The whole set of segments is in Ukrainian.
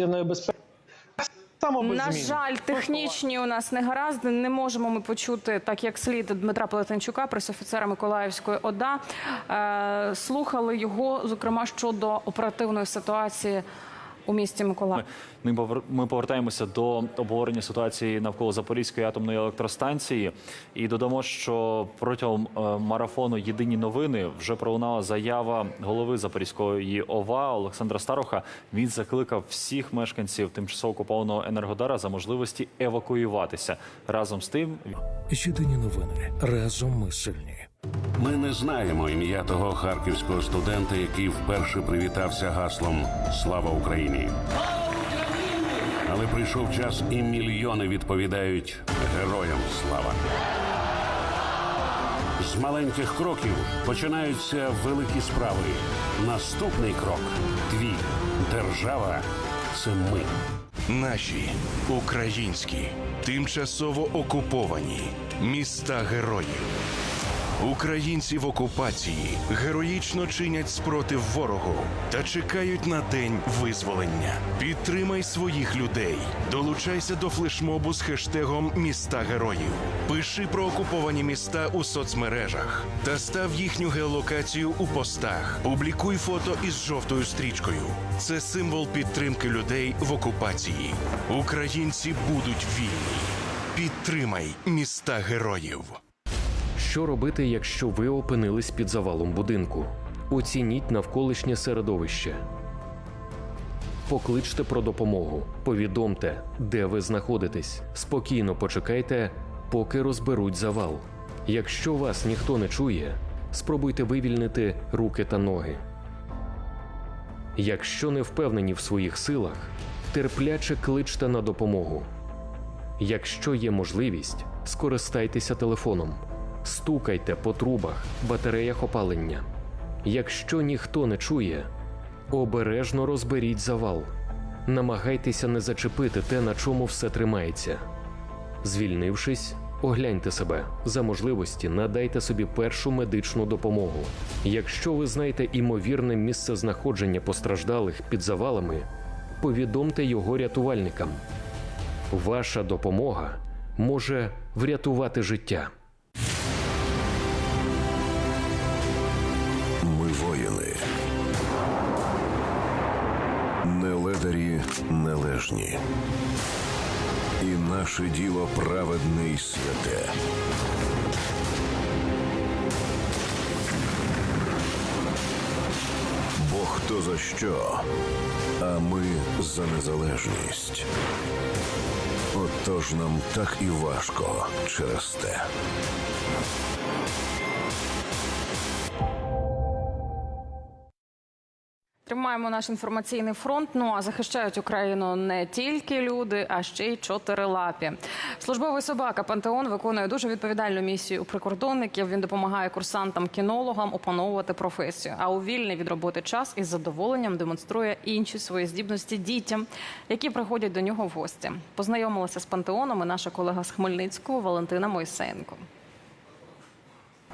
ядерної безпеки. Само На жаль, технічні у нас негаразди. Не можемо ми почути так, як слід Дмитра Плетенчука, пресофіцера Миколаївської ОДА. Е, слухали його, зокрема щодо оперативної ситуації у місті Миколаїв. Ми ми повертаємося до обговорення ситуації навколо Запорізької атомної електростанції і додамо, що протягом е, марафону Єдині новини вже пролунала заява голови Запорізької ОВА Олександра Староха. Він закликав всіх мешканців тимчасово окупованого енергодара за можливості евакуюватися. Разом з тим Єдині новини. Разом ми сильні. Ми не знаємо ім'я того харківського студента, який вперше привітався гаслом Слава Україні. Але прийшов час, і мільйони відповідають героям слава. З маленьких кроків починаються великі справи. Наступний крок твій держава це ми. Наші українські тимчасово окуповані міста героїв. Українці в окупації героїчно чинять спротив ворогу та чекають на день визволення. Підтримай своїх людей. Долучайся до флешмобу з хештегом Міста героїв. Пиши про окуповані міста у соцмережах та став їхню геолокацію у постах. Публікуй фото із жовтою стрічкою. Це символ підтримки людей в окупації. Українці будуть вільні. Підтримай міста героїв. Що робити, якщо ви опинились під завалом будинку? Оцініть навколишнє середовище. Покличте про допомогу. Повідомте, де ви знаходитесь. Спокійно почекайте, поки розберуть завал. Якщо вас ніхто не чує, спробуйте вивільнити руки та ноги. Якщо не впевнені в своїх силах, терпляче кличте на допомогу. Якщо є можливість, скористайтеся телефоном, стукайте по трубах, батареях опалення. Якщо ніхто не чує, обережно розберіть завал. Намагайтеся не зачепити те, на чому все тримається. Звільнившись, огляньте себе. За можливості надайте собі першу медичну допомогу. Якщо ви знаєте імовірне місце знаходження постраждалих під завалами, повідомте його рятувальникам. Ваша допомога може врятувати життя. Нележні. І наше діло праведне й святе. Бо хто за що, а ми за незалежність. Отож нам так і важко через те. Тримаємо наш інформаційний фронт. Ну а захищають Україну не тільки люди, а ще й чотирилапі. Службовий собака Пантеон виконує дуже відповідальну місію у прикордонників. Він допомагає курсантам-кінологам опановувати професію. А у вільний від роботи час із задоволенням демонструє інші свої здібності дітям, які приходять до нього в гості. Познайомилася з пантеоном і наша колега з Хмельницького Валентина Мойсенко.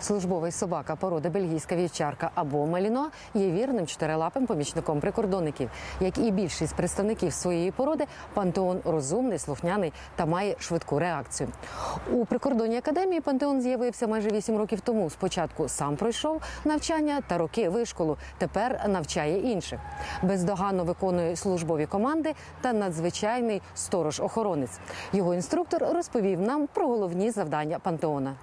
Службовий собака породи бельгійська вівчарка або маліно є вірним чотирилапим помічником прикордонників. Як і більшість представників своєї породи, пантеон розумний, слухняний та має швидку реакцію. У прикордонній академії пантеон з'явився майже 8 років тому. Спочатку сам пройшов навчання та роки вишколу. Тепер навчає інших. Бездоганно виконує службові команди та надзвичайний сторож-охоронець. Його інструктор розповів нам про головні завдання пантеона.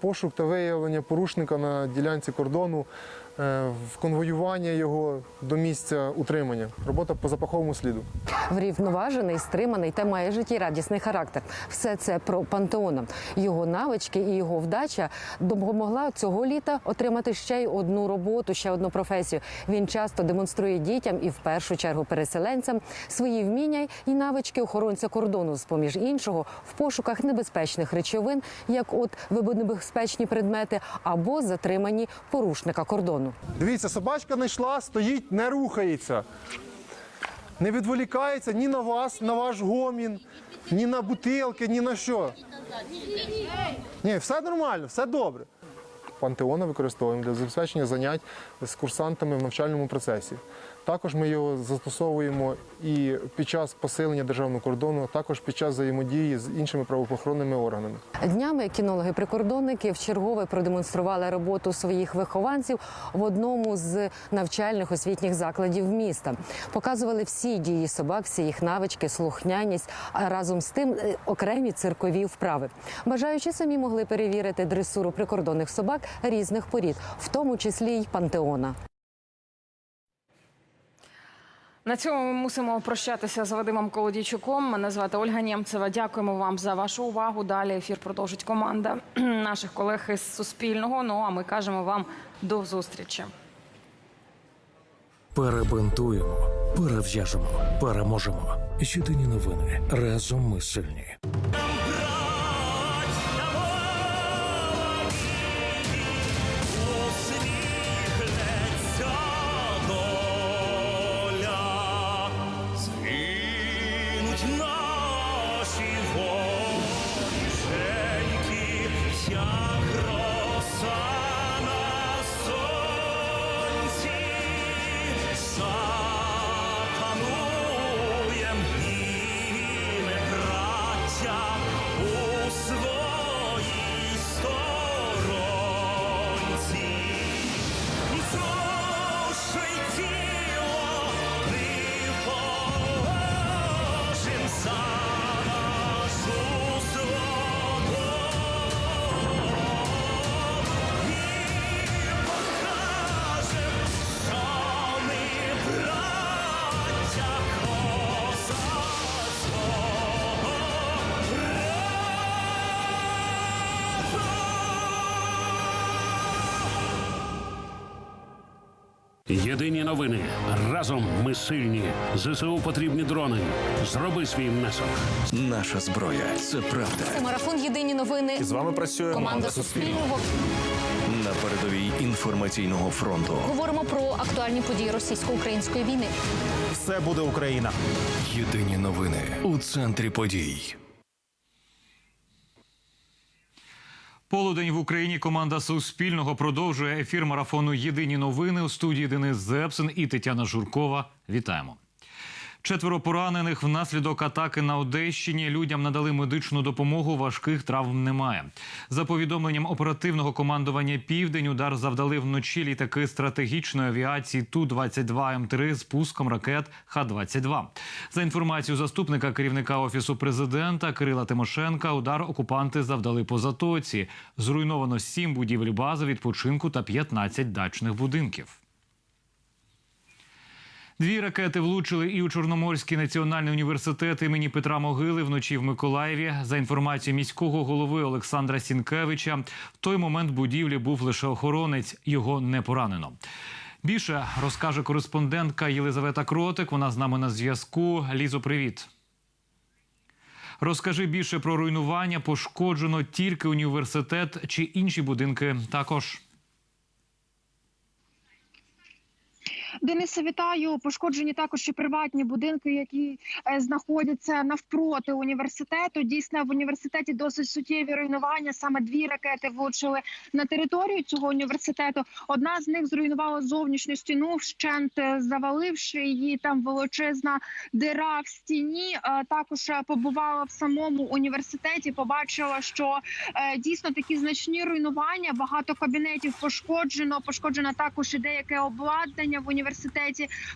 Пошук та виявлення порушника на ділянці кордону, в конвоювання його до місця утримання. Робота по запаховому сліду. Врівноважений, стриманий та має життєрадісний характер. Все це про пантеона. Його навички і його вдача допомогла цього літа отримати ще й одну роботу, ще одну професію. Він часто демонструє дітям і в першу чергу переселенцям свої вміння і навички охоронця кордону, з поміж іншого, в пошуках небезпечних речовин, як от вибухонебезпечні предмети або затримані порушника кордону. Дивіться, собачка не йшла, стоїть, не рухається. Не відволікається ні на вас, на ваш гомін, ні на бутилки, ні на що. Ні, все нормально, все добре. пантеона використовуємо для забезпечення занять з курсантами в навчальному процесі. Також ми його застосовуємо і під час посилення державного кордону, також під час взаємодії з іншими правоохоронними органами. Днями кінологи-прикордонники вчергове продемонстрували роботу своїх вихованців в одному з навчальних освітніх закладів міста. Показували всі дії собак, всі їх навички, слухняність, а разом з тим е, окремі циркові вправи. Бажаючи самі могли перевірити дресуру прикордонних собак різних порід, в тому числі й пантеона. На цьому ми мусимо прощатися з Вадимом Колодійчуком. Мене звати Ольга Нємцева. Дякуємо вам за вашу увагу. Далі ефір продовжить команда наших колег із Суспільного. Ну а ми кажемо вам до зустрічі. Перебинтуємо, перев'яжемо, переможемо. Єдині новини. Разом ми сильні. Єдині новини. Разом ми сильні. ЗСУ потрібні дрони. Зроби свій внесок. Наша зброя це правда. Це Марафон Єдині новини. З вами працює Команда Суспільного. На передовій інформаційного фронту. Говоримо про актуальні події російсько-української війни. Все буде Україна. Єдині новини у центрі подій. Полудень в Україні команда Суспільного продовжує ефір марафону Єдині новини у студії Денис Зепсин і Тетяна Журкова. Вітаємо. Четверо поранених внаслідок атаки на Одещині. Людям надали медичну допомогу. Важких травм немає. За повідомленням оперативного командування Південь удар завдали вночі літаки стратегічної авіації ту 22 м 3 з пуском ракет Х-22. За інформацією заступника керівника офісу президента Кирила Тимошенка, удар окупанти завдали по затоці. Зруйновано сім будівель бази відпочинку та 15 дачних будинків. Дві ракети влучили і у Чорноморський національний університет імені Петра Могили вночі в Миколаєві. За інформацією міського голови Олександра Сінкевича, в той момент будівлі був лише охоронець, його не поранено. Більше розкаже кореспондентка Єлизавета Кротик. Вона з нами на зв'язку. Лізо, привіт. Розкажи більше про руйнування. Пошкоджено тільки університет чи інші будинки також. Денисе, вітаю. Пошкоджені також і приватні будинки, які е, знаходяться навпроти університету. Дійсно, в університеті досить суттєві руйнування. Саме дві ракети влучили на територію цього університету. Одна з них зруйнувала зовнішню стіну, вщент е, заваливши її. Там величезна дира в стіні. Е, Також побувала в самому університеті. Побачила, що дійсно такі значні руйнування. Багато кабінетів пошкоджено. Пошкоджено також і деяке обладнання в університеті.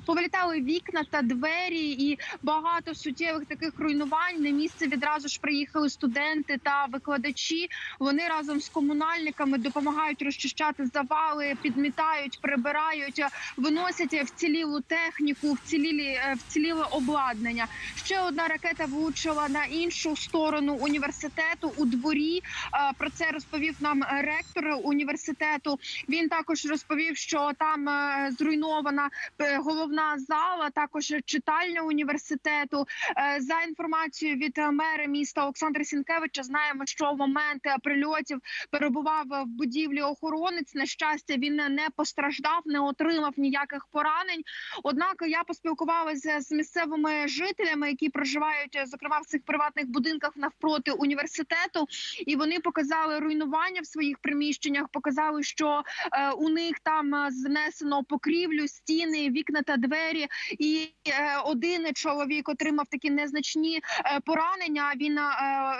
Повилітали вікна та двері, і багато суттєвих таких руйнувань. На місце відразу ж приїхали студенти та викладачі. Вони разом з комунальниками допомагають розчищати завали, підмітають, прибирають, виносять вцілілу техніку, вцілілі е, вціліле обладнання. Ще одна ракета влучила на іншу сторону університету у дворі. Е, Про це розповів нам ректор університету. Він також розповів, що там е, зруйнована е, головна зала, також читальня університету. Е, За інформацією від мера міста Олександра Сінкевича, знаємо, що в момент прильотів перебував в будівлі охоронець. На щастя, він не постраждав, не отримав ніяких поранень. Однак я поспілкувалася з місцевими жителями, які проживають зокрема в цих приватних будинках навпроти університету, і вони показали руйнування в своїх приміщеннях. Показали, що е, у них там знесено покрівлю, стіни, вікна та двері. І е, один чоловік отримав такі незначні е, поранення. Він е,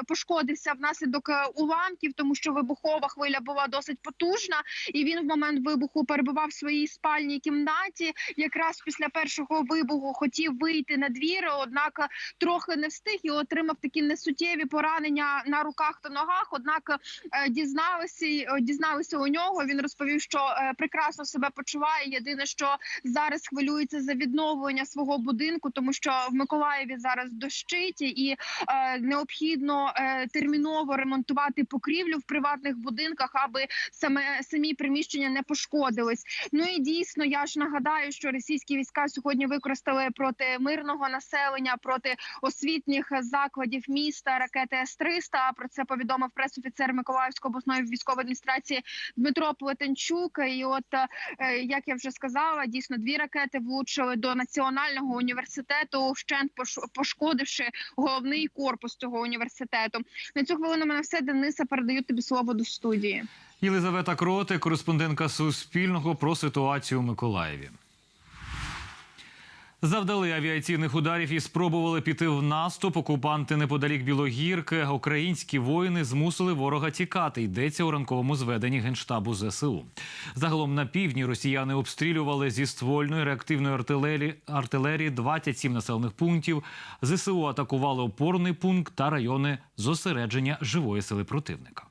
пошкодився внаслідок уламків, тому що вибухова хвиля була досить потужна, і він в момент вибуху перебував в своїй спальній кімнаті. Якраз після першого вибуху хотів вийти на двір, однак трохи не встиг і отримав такі несуттєві поранення на руках та ногах. Однак дізналися дізналися у нього. Він розповів, що прекрасно себе почуває. Єдине, що зараз хвилюється за відновлення свого будинку, тому що в Миколаєві зараз дощить і е, необхідно е, терміново ремонтувати покрівлю в приватних будинках, аби саме самі приміщення не пошкодились. Ну і дійсно, я ж нагадаю, що російські війська сьогодні використали проти мирного населення, проти освітніх закладів міста ракети С-300. Про це повідомив пресофіцер Миколаївської обласної військової адміністрації Дмитро Плетенчук. І от е, як я вже сказала, дійсно дві ракети влучили до національного університету, вщент пош- пошкодивши головний корпус цього університету. На цю хвилину мене все Дениса передаю тобі слово до студії. Єлизавета Кроти, кореспондентка Суспільного про ситуацію у Миколаєві. Завдали авіаційних ударів і спробували піти в наступ. Окупанти неподалік Білогірки. Українські воїни змусили ворога тікати. Йдеться у ранковому зведенні генштабу ЗСУ. Загалом на півдні росіяни обстрілювали зі ствольної реактивної артилерії, артилерії 27 населених пунктів. ЗСУ атакували опорний пункт та райони зосередження живої сили противника.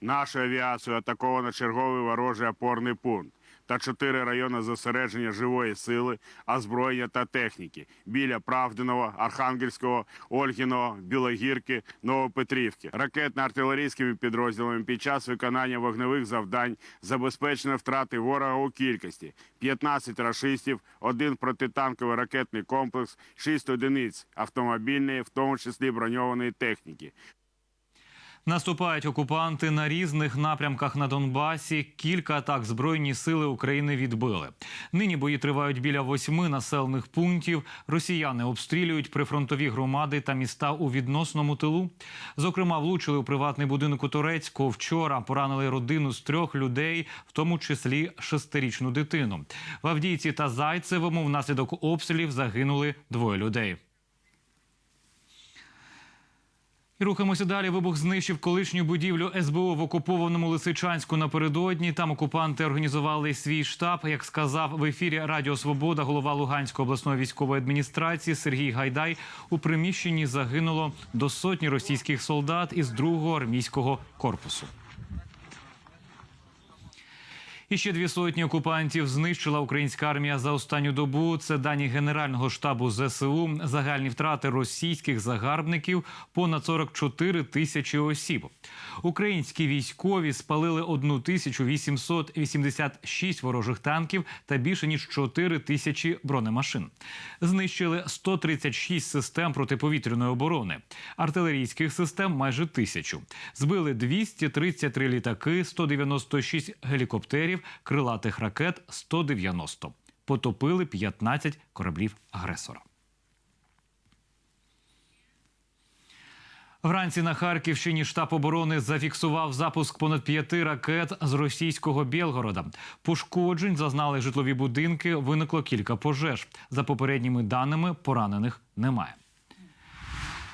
Нашою авіацією атаковано черговий ворожий опорний пункт та чотири райони зосередження живої сили, озброєння та техніки біля Правдиного, Архангельського, Ольгіного, Білогірки, Новопетрівки. Ракетно-артилерійськими підрозділами під час виконання вогневих завдань забезпечено втрати ворога у кількості: 15 рашистів, один протитанковий ракетний комплекс, 6 одиниць автомобільної, в тому числі броньованої техніки. Наступають окупанти на різних напрямках на Донбасі. Кілька атак збройні сили України відбили. Нині бої тривають біля восьми населених пунктів. Росіяни обстрілюють прифронтові громади та міста у відносному тилу. Зокрема, влучили у приватний будинок у Турецьку. Вчора поранили родину з трьох людей, в тому числі шестирічну дитину. В Авдіївці та Зайцевому внаслідок обстрілів загинули двоє людей. І рухаємося далі. Вибух знищив колишню будівлю СБУ в окупованому Лисичанську напередодні. Там окупанти організували свій штаб. Як сказав в ефірі Радіо Свобода, голова Луганської обласної військової адміністрації Сергій Гайдай. У приміщенні загинуло до сотні російських солдат із другого армійського корпусу. І ще дві сотні окупантів знищила українська армія за останню добу. Це дані Генерального штабу ЗСУ. Загальні втрати російських загарбників понад 44 тисячі осіб. Українські військові спалили 1886 ворожих танків та більше ніж 4 тисячі бронемашин. Знищили 136 систем протиповітряної оборони, артилерійських систем майже тисячу. Збили 233 літаки, 196 гелікоптерів, крилатих ракет 190. Потопили 15 кораблів агресора. Вранці на Харківщині штаб оборони зафіксував запуск понад п'яти ракет з російського Білгорода. Пошкоджень зазнали житлові будинки. Виникло кілька пожеж. За попередніми даними поранених немає.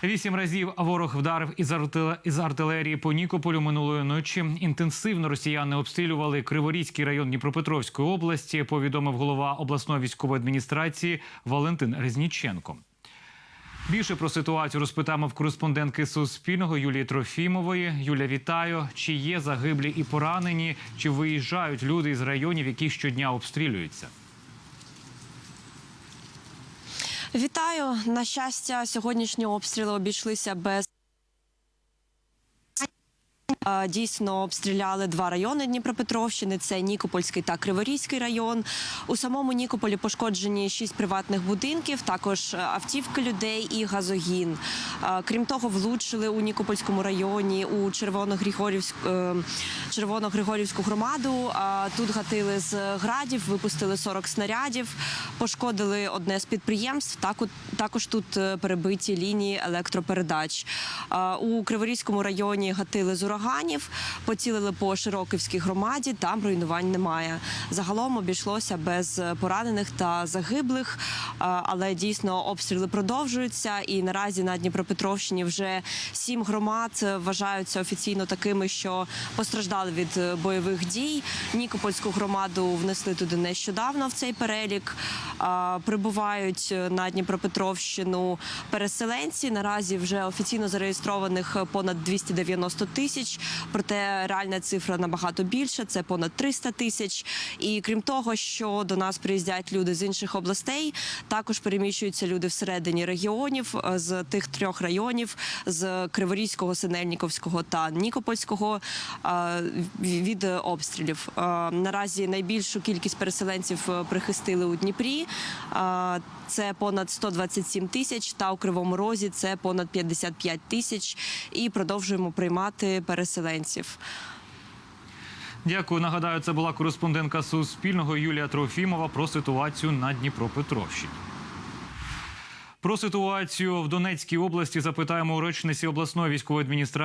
Вісім разів ворог вдарив із артиле- із артилерії по Нікополю минулої ночі. Інтенсивно росіяни обстрілювали Криворізький район Дніпропетровської області. Повідомив голова обласної військової адміністрації Валентин Резніченко. Більше про ситуацію розпитаємо в кореспондентки Суспільного Юлії Трофімової. Юля, вітаю. Чи є загиблі і поранені? Чи виїжджають люди із районів, які щодня обстрілюються? Вітаю на щастя. Сьогоднішні обстріли обійшлися без Дійсно обстріляли два райони Дніпропетровщини: це Нікопольський та Криворізький район. У самому Нікополі пошкоджені шість приватних будинків, також е, автівки людей і газогін. Крім того, влучили у Нікопольському районі у Червоногригорівську, е, Червоногригорівську громаду. Тут гатили з градів, випустили 40 снарядів, пошкодили одне з підприємств. Також тут е, перебиті лінії електропередач. У Криворізькому районі гатили з ураганів, поцілили по Широківській громаді. Там руйнувань немає. Загалом обійшлося без поранених та загиблих, але дійсно обстріли продовжуються. І наразі на Дніпропетровщині вже сім громад вважаються офіційно такими, що постраждали від е, бойових дій. Нікопольську громаду внесли туди нещодавно в цей перелік. Прибувають на Дніпропетровщину переселенці. Наразі вже офіційно зареєстрованих понад 290 тисяч. Проте реальна цифра набагато більша. Це понад 300 тисяч. І крім того, що до нас приїздять люди з інших областей, також переміщуються люди всередині регіонів е, з тих трьох районів з Криворізького, Синельніковського та Нікопольського е, від обстрілів. Е, Наразі найбільшу кількість переселенців прихистили у Дніпрі. Це понад 127 тисяч, та у Кривому Розі це понад 55 тисяч. І продовжуємо приймати переселенців. Дякую. Нагадаю, це була кореспондентка Суспільного Юлія Трофімова про ситуацію на Дніпропетровщині. Про ситуацію в Донецькій області запитаємо у речниці обласної військової адміністрації.